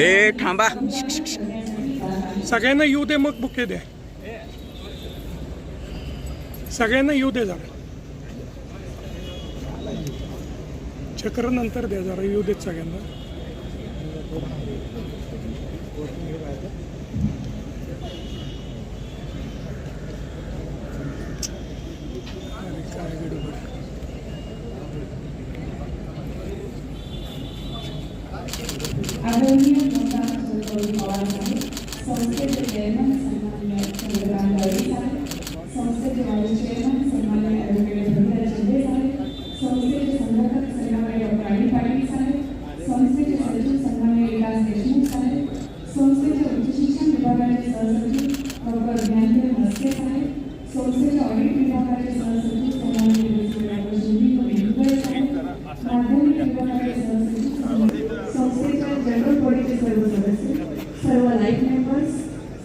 ए थांबा. सगळ्यांना येऊ दे मग बुके द्या. सगळ्यांना येऊ दे जरा. चक्र नंतर द्या जरा येऊ देत सगळ्यांना. काय गडबड आहे. आदरणीय डॉक्टर सुरेश पवार साहेब संस्थेचे चेअरमन सन्मान्य चंद्रकांत गवळी साहेब संस्थेचे व्हाईस चेअरमन सन्मान्य ॲडव्होकेट धनंजय शिंदे साहेब संस्थेचे संघटक सन्माननीय डॉक्टर अनिल पाटील साहेब संस्थेचे सचिव सन्मान्य विकास देशमुख साहेब संस्थेचे उच्च शिक्षण विभागाचे सहसचिव डॉक्टर ज्ञानदेव म्हस्के साहेब संस्थेचे ऑडिट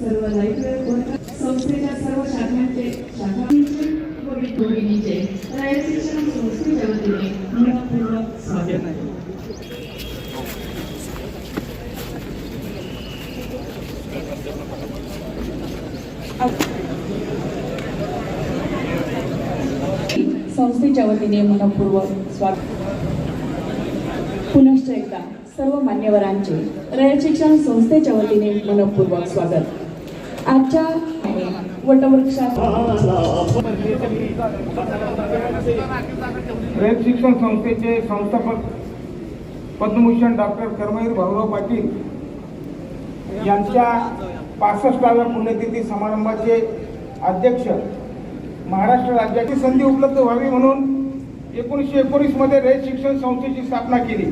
सर्व संस्थेच्या सर्व शाखांचे शिक्षण संस्थेच्या वतीने मनपूर्वक स्वागत आहे. संस्थेच्या वतीने मनपूर्वक स्वागत. पुनश्च एकदा सर्व मान्यवरांचे रयत शिक्षण संस्थेच्या वतीने मनपूर्वक स्वागत. आजच्या वटवृक्षात. रयत शिक्षण संस्थेचे संस्थापक पद्मभूषण डॉक्टर कर्मवीर भाऊराव पाटील यांच्या पासष्टाव्या पुण्यतिथी समारंभाचे अध्यक्ष महाराष्ट्र राज्याची संधी उपलब्ध व्हावी म्हणून एकोणीसशे एकोणीसमध्ये रयत शिक्षण संस्थेची स्थापना केली.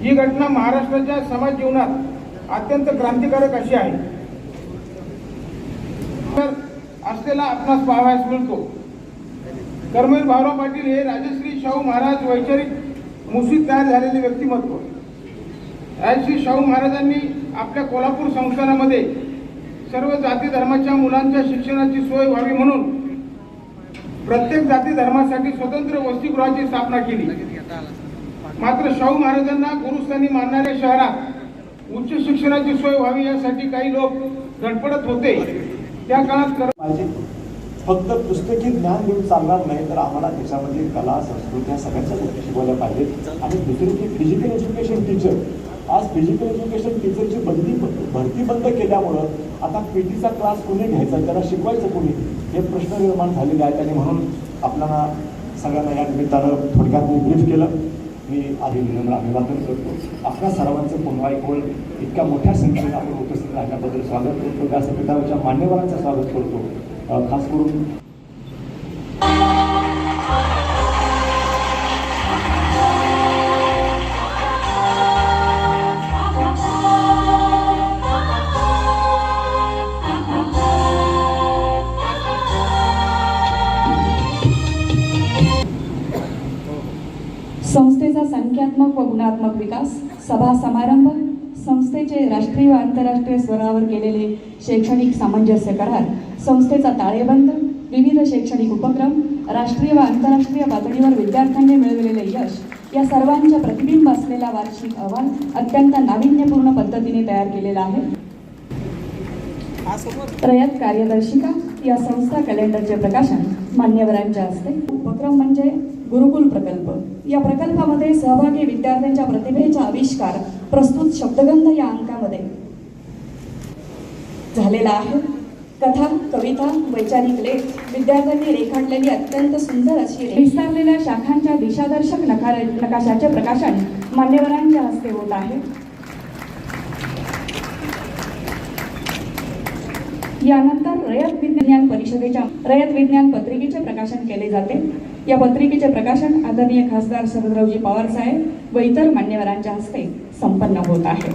ही घटना महाराष्ट्राच्या समाज जीवनात अत्यंत क्रांतिकारक अशी आहे. असलेला आपणास पाहावयास मिळतो. कर्मवीर भाऊराव पाटील हे राजश्री शाहू महाराज वैचारिक मुसीत तयार झालेले व्यक्तिमत्व. राजश्री शाहू महाराजांनी आपल्या कोल्हापूर संस्थानामध्ये सर्व जाती धर्माच्या मुलांच्या शिक्षणाची सोय व्हावी म्हणून प्रत्येक जाती धर्मासाठी स्वतंत्र वसतिगृहाची स्थापना केली. मात्र शाहू महाराजांना गुरुस्थानी मानणाऱ्या शहरात उच्च शिक्षणाची सोय व्हावी यासाठी काही लोक धडपडत होते. त्या काळात पाहिजे फक्त पुस्तकी ज्ञान देऊन चालणार नाही तर आम्हाला त्याच्यामध्ये कला संस्कृती या सगळ्यांच्या गोष्टी शिकवल्या पाहिजेत. आणि दुसरी की फिजिकल एज्युकेशन टीचर आज फिजिकल एज्युकेशन टीचरची बंदी भरती बंद केल्यामुळं आता पी टीचा क्लास कोणी घ्यायचा त्याला शिकवायचं कोणी? हे प्रश्न निर्माण झालेले आहेत आणि म्हणून आपल्याला सगळ्यांना या निमित्तानं थोडक्यात मी ब्रीफ केलं. मी आधी विनम्र अभिवादन करतो. आपल्या सर्वांचं पुन्हा एक वेळ इतक्या मोठ्या संख्येने आपण उपस्थित राहण्याबद्दल स्वागत करतो. व्यासपीठावरच्या मान्यवरांचं स्वागत करतो. खास करून संस्थेचा संख्यात्मक व गुणात्मक विकास सभा समारंभ संस्थेचे राष्ट्रीय व आंतरराष्ट्रीय स्तरावर केलेले शैक्षणिक सामंजस्य करार संस्थेचा ताळेबंद विविध शैक्षणिक उपक्रम राष्ट्रीय व आंतरराष्ट्रीय पातळीवर विद्यार्थ्यांनी मिळवलेले यश या सर्वांच्या प्रतिबिंब असलेला वार्षिक अहवाल अत्यंत नाविन्यपूर्ण पद्धतीने तयार केलेला आहे. रयत कार्यदर्शिका या संस्था कॅलेंडरचे प्रकाशन मान्यवरांच्या हस्ते. उपक्रम म्हणजे गुरुकुल प्रकल्प. या प्रकल्पामध्ये सहभागी विद्यार्थ्यांच्या प्रतिभेचा आविष्कार प्रस्तुत शब्दगंध या अंकामध्ये झालेला आहे. कथा कविता वैचारिक लेख विद्यार्थ्यांनी रेखाटलेली अत्यंत सुंदर अशी विस्तारलेल्या शाखांच्या दिशादर्शक नकार नकाशाचे प्रकाशन मान्यवरांच्या हस्ते होत आहे. यानंतर रयत विज्ञान परिषदेच्या रयत विज्ञान पत्रिकेचे प्रकाशन केले जाते. या पत्रिकेचे प्रकाशन आदरणीय खासदार शरदरावजी पवार साहेब व इतर मान्यवरांच्या हस्ते संपन्न होत आहे.